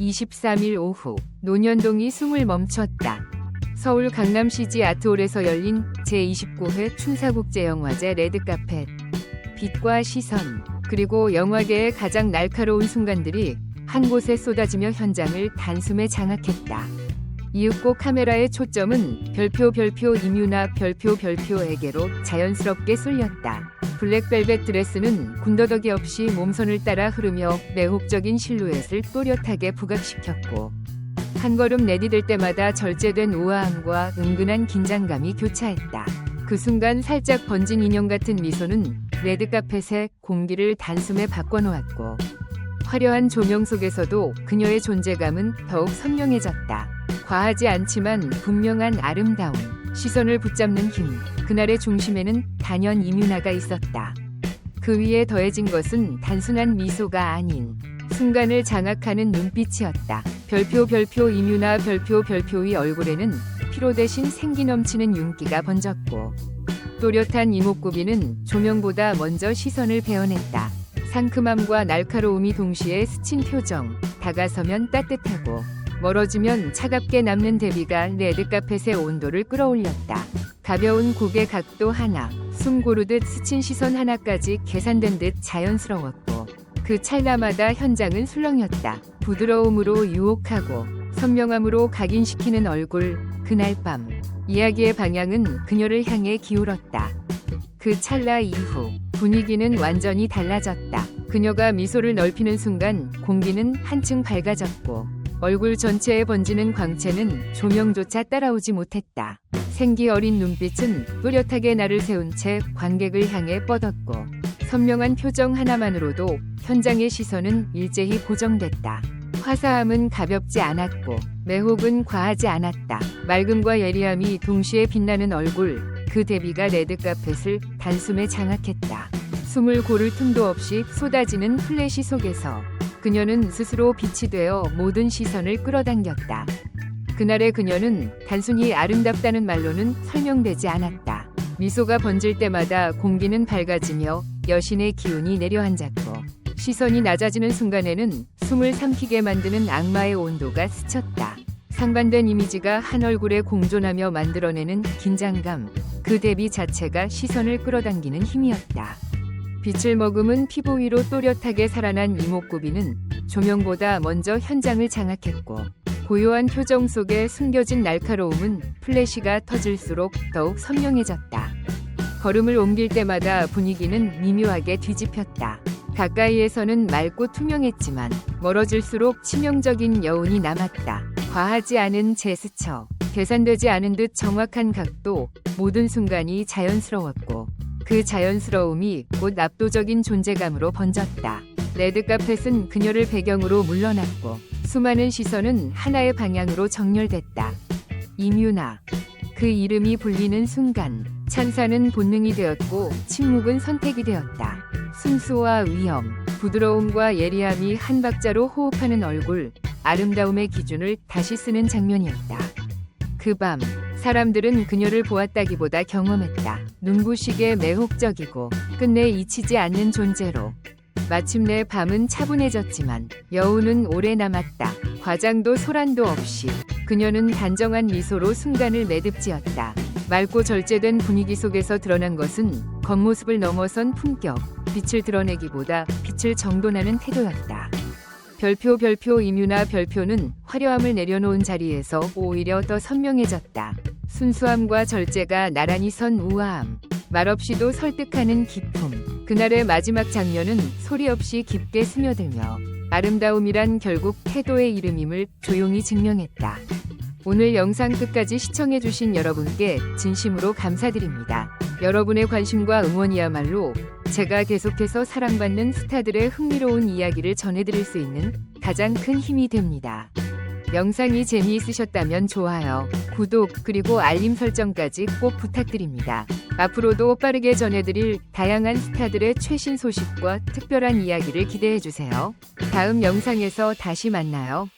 23일 오후 논현동이 숨을 멈췄다. 서울 강남 CG 아트홀에서 열린 제29회 춘사국제영화제 레드카펫. 빛과 시선, 그리고 영화계의 가장 날카로운 순간들이 한 곳에 쏟아지며 현장을 단숨에 장악했다. 이윽고 카메라의 초점은 별표 별표 임유나 별표 별표에게로 자연스럽게 쏠렸다. 블랙벨벳 드레스는 군더더기 없이 몸선을 따라 흐르며 매혹적인 실루엣을 또렷하게 부각시켰고 한 걸음 내디딜 때마다 절제된 우아함과 은근한 긴장감이 교차했다. 그 순간 살짝 번진 인형 같은 미소는 레드카펫의 공기를 단숨에 바꿔놓았고 화려한 조명 속에서도 그녀의 존재감은 더욱 선명해졌다. 과하지 않지만 분명한 아름다움, 시선을 붙잡는 힘, 그날의 중심에는 단연 이뮤나가 있었다. 그 위에 더해진 것은 단순한 미소가 아닌 순간을 장악하는 눈빛이었다. 별표 별표 이뮤나 별표 별표의 얼굴에는 피로 대신 생기 넘치는 윤기가 번졌고 또렷한 이목구비는 조명보다 먼저 시선을 베어냈다. 상큼함과 날카로움이 동시에 스친 표정, 다가서면 따뜻하고 멀어지면 차갑게 남는 대비가 레드카펫의 온도를 끌어올렸다. 가벼운 고개 각도 하나, 숨 고르듯 스친 시선 하나까지 계산된 듯 자연스러웠고 그 찰나마다 현장은 술렁였다. 부드러움으로 유혹하고 선명함으로 각인시키는 얼굴. 그날 밤 이야기의 방향은 그녀를 향해 기울었다. 그 찰나 이후 분위기는 완전히 달라졌다. 그녀가 미소를 넓히는 순간 공기는 한층 밝아졌고 얼굴 전체에 번지는 광채는 조명조차 따라오지 못했다. 생기 어린 눈빛은 뚜렷하게 나를 세운 채 관객을 향해 뻗었고 선명한 표정 하나만으로도 현장의 시선은 일제히 고정됐다. 화사함은 가볍지 않았고 매혹은 과하지 않았다. 맑음과 예리함이 동시에 빛나는 얼굴, 그 대비가 레드카펫을 단숨에 장악했다. 숨을 고를 틈도 없이 쏟아지는 플래시 속에서 그녀는 스스로 빛이 되어 모든 시선을 끌어당겼다. 그날의 그녀는 단순히 아름답다는 말로는 설명되지 않았다. 미소가 번질 때마다 공기는 밝아지며 여신의 기운이 내려앉았고 시선이 낮아지는 순간에는 숨을 삼키게 만드는 악마의 온도가 스쳤다. 상반된 이미지가 한 얼굴에 공존하며 만들어내는 긴장감, 그 대비 자체가 시선을 끌어당기는 힘이었다. 빛을 머금은 피부 위로 또렷하게 살아난 이목구비는 조명보다 먼저 현장을 장악했고 고요한 표정 속에 숨겨진 날카로움은 플래시가 터질수록 더욱 선명해졌다. 걸음을 옮길 때마다 분위기는 미묘하게 뒤집혔다. 가까이에서는 맑고 투명했지만 멀어질수록 치명적인 여운이 남았다. 과하지 않은 제스처, 계산되지 않은 듯 정확한 각도, 모든 순간이 자연스러웠고 그 자연스러움이 곧 압도적인 존재감으로 번졌다. 레드카펫은 그녀를 배경으로 물러났고 수많은 시선은 하나의 방향으로 정렬됐다. 이뮤나. 그 이름이 불리는 순간 찬사는 본능이 되었고 침묵은 선택이 되었다. 순수와 위험, 부드러움과 예리함이 한 박자로 호흡하는 얼굴, 아름다움의 기준을 다시 쓰는 장면이었다. 그 밤, 사람들은 그녀를 보았다기보다 경험했다. 눈부시게 매혹적이고 끝내 잊히지 않는 존재로. 마침내 밤은 차분해졌지만 여운은 오래 남았다. 과장도 소란도 없이 그녀는 단정한 미소로 순간을 매듭지었다. 맑고 절제된 분위기 속에서 드러난 것은 겉모습을 넘어선 품격, 빛을 드러내기보다 빛을 정돈하는 태도였다. 별표 별표 임유나 별표는 화려함을 내려놓은 자리에서 오히려 더 선명해졌다. 순수함과 절제가 나란히 선 우아함, 말없이도 설득하는 기품. 그날의 마지막 장면은 소리 없이 깊게 스며들며 아름다움이란 결국 태도의 이름임을 조용히 증명했다. 오늘 영상 끝까지 시청해주신 여러분께 진심으로 감사드립니다. 여러분의 관심과 응원이야말로 제가 계속해서 사랑받는 스타들의 흥미로운 이야기를 전해드릴 수 있는 가장 큰 힘이 됩니다. 영상이 재미있으셨다면 좋아요, 구독, 그리고 알림 설정까지 꼭 부탁드립니다. 앞으로도 빠르게 전해드릴 다양한 스타들의 최신 소식과 특별한 이야기를 기대해주세요. 다음 영상에서 다시 만나요.